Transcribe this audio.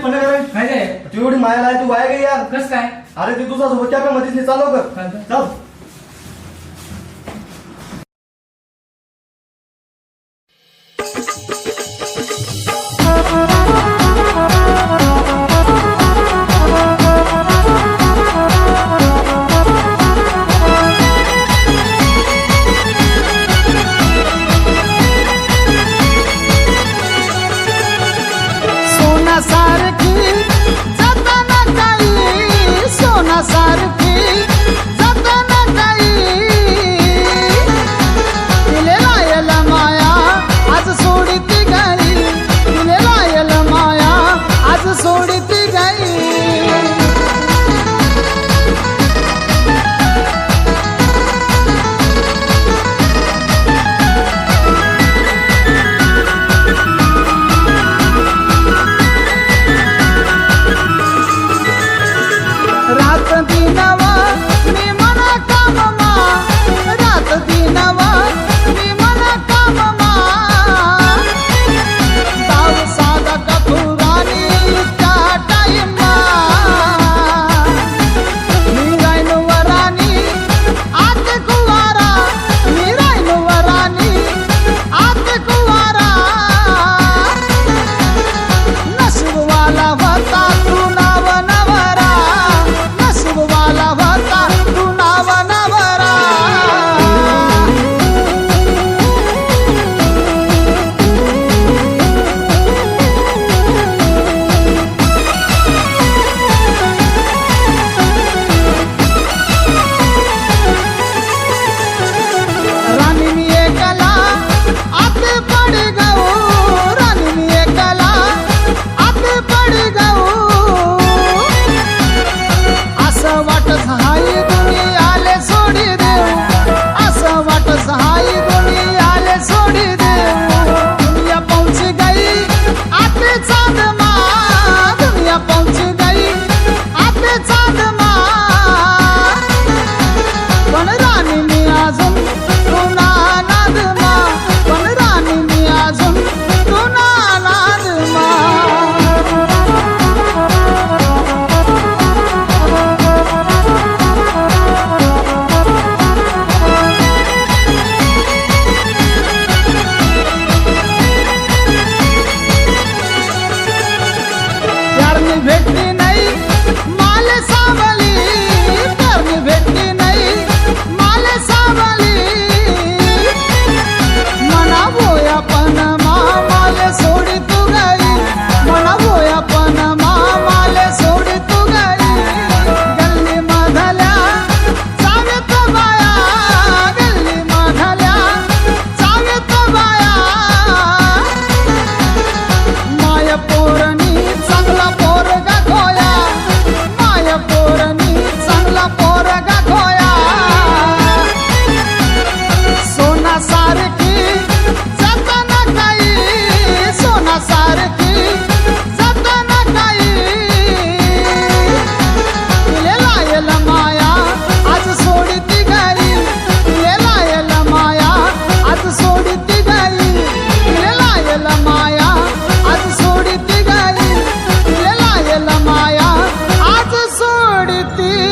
पण करायला नाही तू एवढी मायाला आहे तू वाया गे यार. कसं काय? अरे ते तुझा सोबत कॅफे मध्येच चालव कर चाल ती